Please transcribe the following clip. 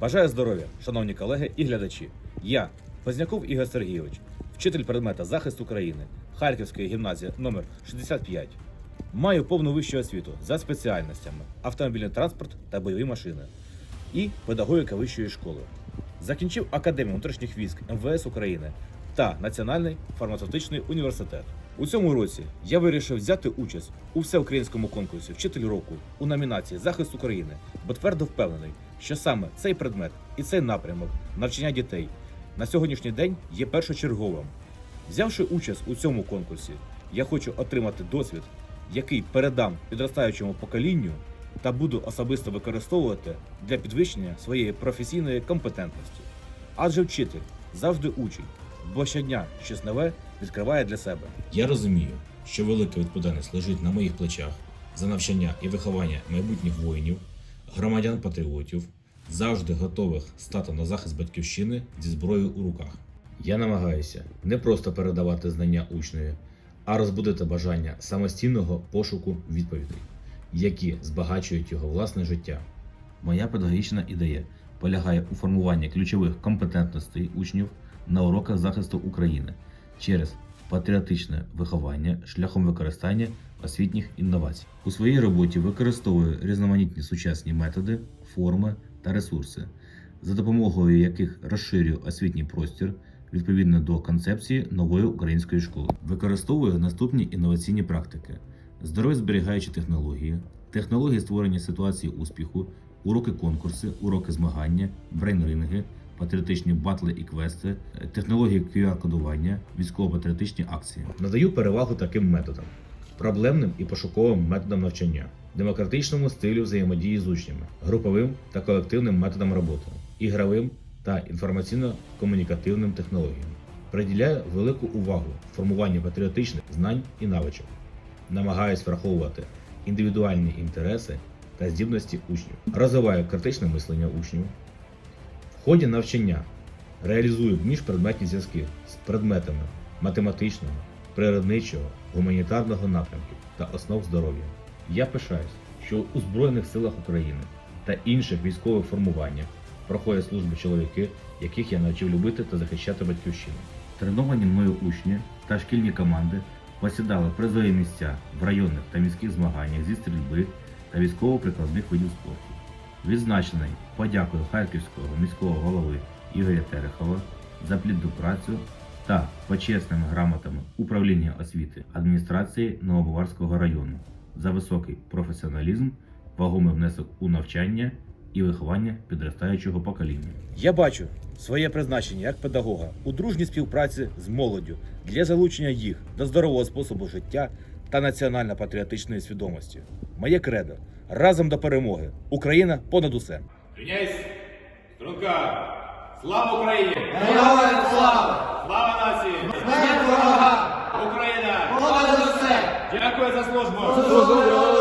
Бажаю здоров'я, шановні колеги і глядачі. Я, Позняков Ігор Сергійович, вчитель предмета захист України Харківської гімназії номер 65. Маю повну вищу освіту за спеціальностями автомобільний транспорт та бойові машини і педагогіка вищої школи. Закінчив Академію внутрішніх військ МВС України та Національний фармацевтичний університет. У цьому році я вирішив взяти участь у всеукраїнському конкурсі Вчитель року у номінації Захист України, бо твердо впевнений, що саме цей предмет і цей напрямок навчання дітей на сьогоднішній день є першочерговим. Взявши участь у цьому конкурсі, я хочу отримати досвід, який передам підростаючому поколінню та буду особисто використовувати для підвищення своєї професійної компетентності. Адже вчитель завжди учень, бо щодня щось нове відкриває для себе. Я розумію, що велика відповідальність лежить на моїх плечах за навчання і виховання майбутніх воїнів, громадян-патріотів, завжди готових стати на захист батьківщини зі зброєю у руках. Я намагаюся не просто передавати знання учневі, а розбудити бажання самостійного пошуку відповідей, які збагачують його власне життя. Моя педагогічна ідея полягає у формуванні ключових компетентностей учнів на уроках захисту України через патріотичне виховання шляхом використання освітніх інновацій. У своїй роботі використовую різноманітні сучасні методи, форми та ресурси, за допомогою яких розширюю освітній простір відповідно до концепції нової української школи. Використовую наступні інноваційні практики: здоров'я зберігаючі технології, технології створення ситуації успіху, уроки конкурси, уроки змагання, брейнринги, патріотичні батли і квести, е, технології QR-кодування, військово-патріотичні акції. Надаю перевагу таким методам: проблемним і пошуковим методам навчання, демократичному стилю взаємодії з учнями, груповим та колективним методам роботи, ігровим та інформаційно-комунікативним технологіям. Приділяю велику увагу формуванню патріотичних знань і навичок. Намагаюсь враховувати індивідуальні інтереси та здібності учнів. Розвиваю критичне мислення учнів. Ході навчання реалізую міжпредметні зв'язки з предметами математичного, природничого, гуманітарного напрямків та основ здоров'я. Я пишаюсь, що у Збройних силах України та інших військових формуваннях проходять службу чоловіки, яких я навчив любити та захищати батьківщину. Треновані мною учні та шкільні команди посідали призові місця в районних та міських змаганнях зі стрільби та військово-прикладних видів спорту. Відзначений подякою Харківського міського голови Ігоря Терехова за плідну працю та почесними грамотами управління освіти адміністрації Новобаварського району за високий професіоналізм, вагомий внесок у навчання і виховання підростаючого покоління. Я бачу своє призначення як педагога у дружній співпраці з молоддю для залучення їх до здорового способу життя та національно-патріотичної свідомості. Моє кредо разом до перемоги. Україна понад усе. Князь Струнка! Слава Україні! Героям слава! Слава нації! Смерть ворога! Україна! Понад усе! Дякую за службу!